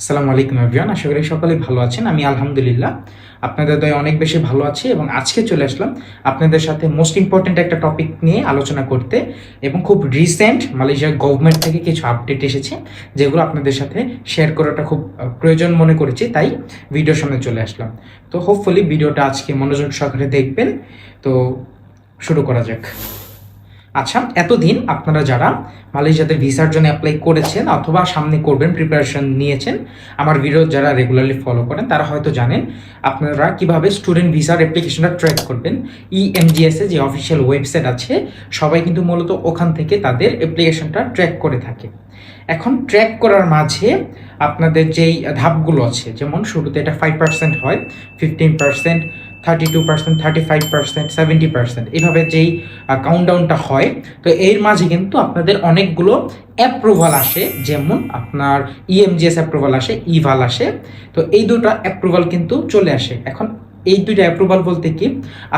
আসসালামু আলাইকুম এভরিওয়ান আশা করি সকলে ভালো আছেন। আমি আলহামদুলিল্লাহ। আপনাদের দয়ে অনেক বেশি ভালো আছি এবং আজকে চলে আসলাম আপনাদের সাথে মোস্ট ইম্পর্ট্যান্ট একটা টপিক নিয়ে আলোচনা করতে এবং খুব রিসেন্ট মালয়েশিয়া গভর্নমেন্ট থেকে কিছু আপডেট এসেছে, যেগুলো আপনাদের সাথে শেয়ার করাটা খুব প্রয়োজন মনে করেছি। তাই ভিডিওর সামনে চলে আসলাম। তো হোপফুলি ভিডিওটা আজকে মনোযোগ সহকারে দেখবেন। তো শুরু করা যাক। আচ্ছা এতদিন আপনারা যারা মালয়েশিয়াতে ভিসার জন্য অ্যাপ্লাই করেছেন অথবা সামনে করবেন প্রিপারেশন নিয়েছেন, আমার ভিডিও যারা রেগুলারলি ফলো করেন, তারা হয়তো জানেন আপনারা কীভাবে স্টুডেন্ট ভিসার অ্যাপ্লিকেশনটা ট্র্যাক করবেন। E ইএমজিএস এ যে অফিসিয়াল ওয়েবসাইট আছে, সবাই কিন্তু মূলত ওখান থেকে তাদের অ্যাপ্লিকেশনটা ট্র্যাক করে থাকে। এখন ট্র্যাক করার মাঝে আপনাদের যেই ধাপগুলো আছে, যেমন শুরুতে এটা ফাইভ পার্সেন্ট হয় fifteen percent thirty two percent thirty five percent seventy percent এইভাবে যেই কাউন্টডাউনটা হয়, তো এর মাঝে কিন্তু আপনাদের অনেকগুলো অ্যাপ্রুভাল আসে, যেমন আপনার E ইএমজিএস অ্যাপ্রুভাল আসে ইভাল আসে, তো এই দুটো অ্যাপ্রুভাল কিন্তু চলে আসে। এখন এই দুইটা অ্যাপ্রুভাল বলতে কি,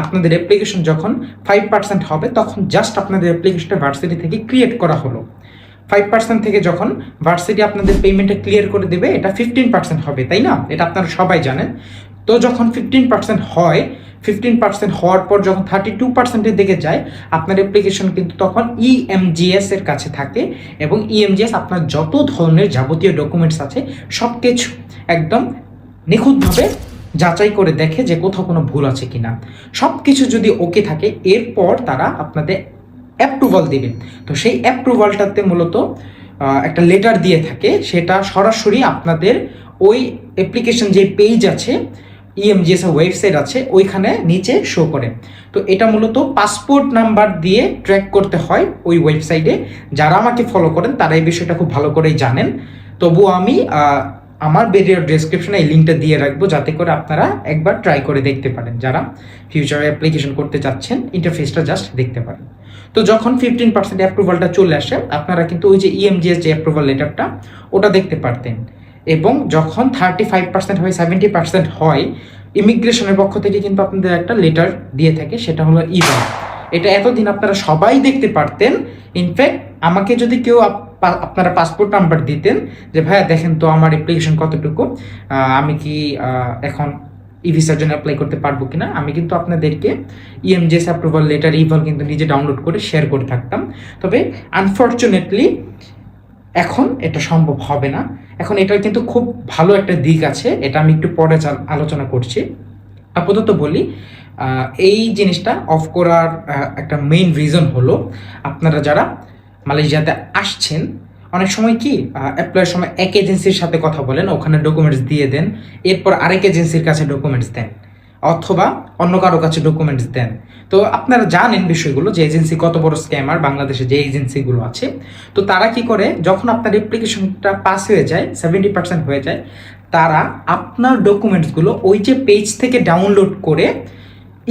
আপনাদের অ্যাপ্লিকেশন যখন ফাইভ পার্সেন্ট হবে, তখন জাস্ট আপনাদের অ্যাপ্লিকেশনটা ভার্সিটি থেকে ক্রিয়েট করা হলো। ফাইভ পার্সেন্ট থেকে যখন ভার্সিটি আপনাদের পেমেন্টটা ক্লিয়ার করে দেবে, এটা ফিফটিন পার্সেন্ট হবে, তাই না? এটা আপনারা সবাই জানেন। তো যখন ফিফটিন পার্সেন্ট হয় ফিফটিন পার্সেন্ট হওয়ার পর যখন থার্টি টু পার্সেন্টের দিকে যায়, আপনার অ্যাপ্লিকেশন কিন্তু তখন E ইএমজিএস এর কাছে থাকে এবং E ইএমজিএস আপনার যত ধরনের যাবতীয় ডকুমেন্টস আছে সব কিছু একদম নিখুঁতভাবে যাচাই করে দেখে যে কোথাও কোনো ভুল আছে কিনা। সব কিছু যদি ওকে থাকে, এরপর তারা আপনাদের অ্যাপ্রুভাল দিবে। তো সেই অ্যাপ্রুভালটাতে মূলত একটা লেটার দিয়ে থাকে, সেটা সরাসরি আপনাদের ওই অ্যাপ্লিকেশন যে পেজ আছে E ইএমজিএস ওয়েবসাইট আছে, ওইখানে নিচে শো করে। তো এটা মূলত পাসপোর্ট নাম্বার দিয়ে ট্র্যাক করতে হয় ওই ওয়েবসাইটে যারা আমাকে ফলো করেন, তারা এই বিষয়টা খুব ভালো করেই জানেন। তবু আমি আমার ভিডিওর ডেসক্রিপশনে এই লিঙ্কটা দিয়ে রাখব, যাতে করে আপনারা একবার ট্রাই করে দেখতে পারেন। যারা ফিউচারে অ্যাপ্লিকেশন করতে চাচ্ছেন ইন্টারফেসটা জাস্ট দেখতে পারেন। তো যখন ফিফটিন পার্সেন্ট অ্যাপ্রুভালটা চলে আসে, আপনারা কিন্তু ওই যে E ইএমজিএস যে অ্যাপ্রুভাল লেটারটা ওটা দেখতে পারতেন। এবং যখন থার্টি ফাইভ পার্সেন্ট হয় সেভেন্টি পার্সেন্ট হয় ইমিগ্রেশনের পক্ষ থেকে কিন্তু আপনাদের একটা লেটার দিয়ে থাকে, সেটা হলো ইভেন এটা এতদিন আপনারা সবাই দেখতে পারতেন। ইনফ্যাক্ট আমাকে যদি কেউ আপনারা পাসপোর্ট নাম্বার দিতেন যে, ভাইয়া, দেখেন তো আমার অ্যাপ্লিকেশন কতটুকু? আমি কি এখন ই ভিসার জন্য অ্যাপ্লাই করতে পারব কিনা? আমি কিন্তু আপনাদেরকে ইএমজিএস অ্যাপ্রুভাল লেটার ইভাল কিন্তু নিজে ডাউনলোড করে শেয়ার করে থাকতাম। তবে আনফর্চুনেটলি এখন এটা সম্ভব হবে না। এখন এটার কিন্তু খুব ভালো একটা দিক আছে, এটা আমি একটু পরে আলোচনা করছি। আপাতত বলি এই জিনিসটা অফ করার একটা মেইন রিজন হলো, আপনারা যারা মালয়েশিয়াতে আসছেন, অনেক সময় কি অ্যাপ্লয়ের সময় এক এজেন্সির সাথে কথা বলেন, ওখানে ডকুমেন্টস দিয়ে দেন, এরপর আরেক এজেন্সির কাছে ডকুমেন্টস দেন। অথবা অন্য কারও কাছে ডকুমেন্টস দেন। তো আপনারা জানেন বিষয়গুলো, যে এজেন্সি কত বড় স্ক্যামার বাংলাদেশে যে এজেন্সিগুলো আছে। তো তারা কি করে, যখন আপনার অ্যাপ্লিকেশনটা পাস হয়ে যায় সেভেন্টি পার্সেন্ট হয়ে যায়, তারা আপনার ডকুমেন্টসগুলো ওই যে পেজ থেকে ডাউনলোড করে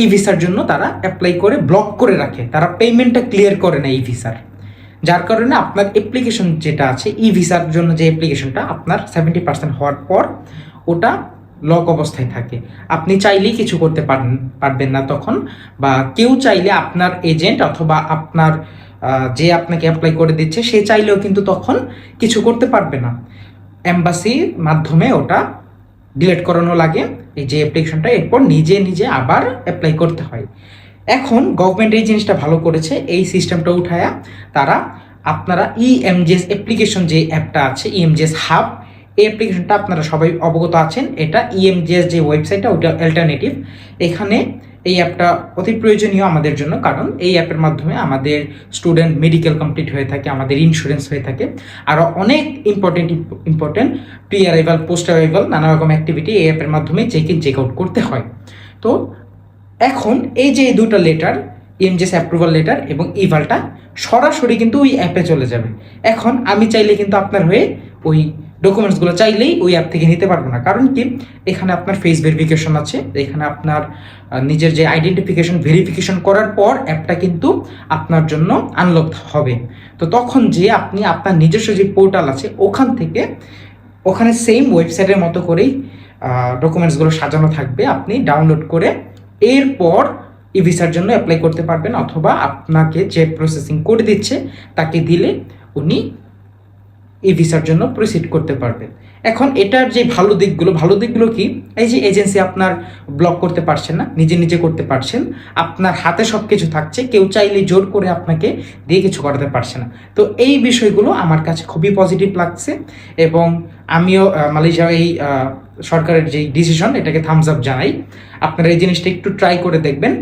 ই ভিসার জন্য তারা অ্যাপ্লাই করে ব্লক করে রাখে। তারা পেমেন্টটা ক্লিয়ার করে না ই ভিসার যার কারণে আপনার অ্যাপ্লিকেশন যেটা আছে ই ভিসার জন্য যে অ্যাপ্লিকেশনটা আপনার সেভেন্টি পার্সেন্ট হওয়ার পর, ওটা লক অবস্থায় থাকে। আপনি চাইলেই কিছু করতে পারেন পারবেন না তখন, বা কেউ চাইলে আপনার এজেন্ট অথবা আপনার যে আপনাকে অ্যাপ্লাই করে দিচ্ছে, সে চাইলেও কিন্তু তখন কিছু করতে পারবে না। এম্বাসির মাধ্যমে ওটা ডিলেট করানো লাগে, এই যে অ্যাপ্লিকেশনটা এরপর নিজে নিজে আবার অ্যাপ্লাই করতে হয়। এখন গভর্নমেন্ট এই জিনিসটা ভালো করেছে, এই সিস্টেমটা উঠায়া তারা আপনারা E ইএমজিএস অ্যাপ্লিকেশন যে অ্যাপটা আছে E ইএমজিএস হাব এই অ্যাপ্লিকেশনটা আপনারা সবাই অবগত আছেন। এটা E ইএমজিএস যে ওয়েবসাইটটা ওইটা অল্টারনেটিভ এখানে এই অ্যাপটা অতি প্রয়োজনীয় আমাদের জন্য, কারণ এই অ্যাপের মাধ্যমে আমাদের স্টুডেন্ট মেডিকেল কমপ্লিট হয়ে থাকে, আমাদের ইন্স্যুরেন্স হয়ে থাকে। আরও অনেক important important pre arrival post arrival নানা রকম অ্যাক্টিভিটি এই অ্যাপের মাধ্যমে চেক ইন চেক আউট করতে হয়। তো এখন এই যে দুটো লেটার এমজেস অ্যাপ্রুভাল লেটার এবং ইভালটা সরাসরি কিন্তু ওই অ্যাপে চলে যাবে। এখন আমি চাইলে কিন্তু আপনার হয়ে ওই ডকুমেন্টসগুলো চাইলেই ওই অ্যাপ থেকে নিতে পারব না। কারণ কি? এখানে আপনার ফেস ভেরিফিকেশন আছে। এখানে আপনার নিজের যে আইডেন্টিফিকেশন ভেরিফিকেশন করার পর অ্যাপটা কিন্তু আপনার জন্য আনলক হবে। তো তখন যে আপনি আপনার নিজস্ব যে পোর্টাল আছে, ওখান থেকে, ওখানে সেম ওয়েবসাইটের মতো করেই ডকুমেন্টসগুলো সাজানো থাকবে। আপনি ডাউনলোড করে এরপর ই ভিসার জন্য অ্যাপ্লাই করতে পারবেন। অথবা আপনাকে যে প্রসেসিং করে দিচ্ছে, তাকে দিলে উনি ই ভিসার জন্য প্রসিড করতে পারবেন এখন এটার যে ভালো দিকগুলো ভালো দিকগুলো কি? এই যে এজেন্সি আপনার ব্লক করতে পারছেন না, নিজে নিজে করতে পারছেন, আপনার হাতে সব কিছু থাকছে, কেউ চাইলে জোর করে আপনাকে দিয়ে কিছু করাতে পারছে না। তো এই বিষয়গুলো আমার কাছে খুবই পজিটিভ লাগছে এবং আমিও মালয়েশিয়া এই সরকারের যে ডিসিশন এটাকে থামস আপ জানাই। আপনারা এই জিনিসটা একটু ট্রাই করে দেখবেন।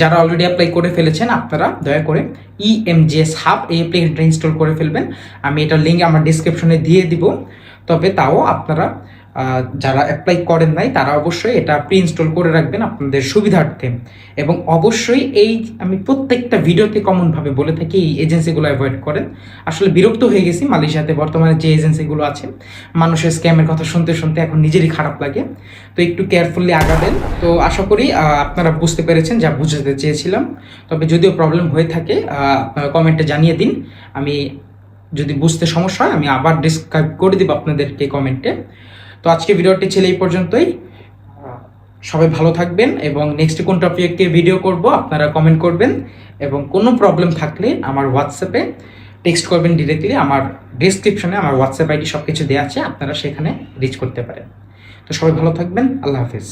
যারা অলরেডি অ্যাপ্লাই করে ফেলেছেন, আপনারা দয়া করে ই এম জিএস হাব এই অ্যাপ্লিকেশনটা ইনস্টল করে ফেলবেন। আমি এটা লিঙ্ক আমার ডিসক্রিপশনে দিয়ে দিব। তবে তাও আপনারা যারা অ্যাপ্লাই করেন নাই, তারা অবশ্যই এটা প্রি ইনস্টল করে রাখবেন আপনাদের সুবিধার্থে। এবং অবশ্যই এই আমি প্রত্যেকটা ভিডিওতে কমনভাবে বলে থাকি, এই এজেন্সিগুলো অ্যাভয়েড করেন। আসলে বিরক্ত হয়ে গেছি, মালয়েশিয়াতে বর্তমানে যে এজেন্সিগুলো আছে, মানুষের স্ক্যামের কথা শুনতে শুনতে এখন নিজেরই খারাপ লাগে। তো একটু কেয়ারফুলি আগাবেন। তো আশা করি আপনারা বুঝতে পেরেছেন, যা বুঝাতে চেয়েছিলাম। তবে যদিও প্রবলেম হয়ে থাকে কমেন্টে জানিয়ে দিন। আমি যদি বুঝতে সমস্যা হয়, আমি আবার ডিসক্রাইব করে দিব আপনাদেরকে কমেন্টে তো আজকে ভিডিওটি ছিল এই পর্যন্তই। সবাই ভালো থাকবেন এবং নেক্সট কোন টপিকে ভিডিও করব আপনারা কমেন্ট করবেন এবং কোনো প্রবলেম থাকলে আমার হোয়াটসঅ্যাপে টেক্সট করবেন ডিরেক্টলি আমার ডিসক্রিপশনে আমার হোয়াটসঅ্যাপ আইডি সব কিছু দেওয়া আছে, আপনারা সেখানে রিচ করতে পারেন। তো সবাই ভালো থাকবেন, আল্লাহ হাফিজ।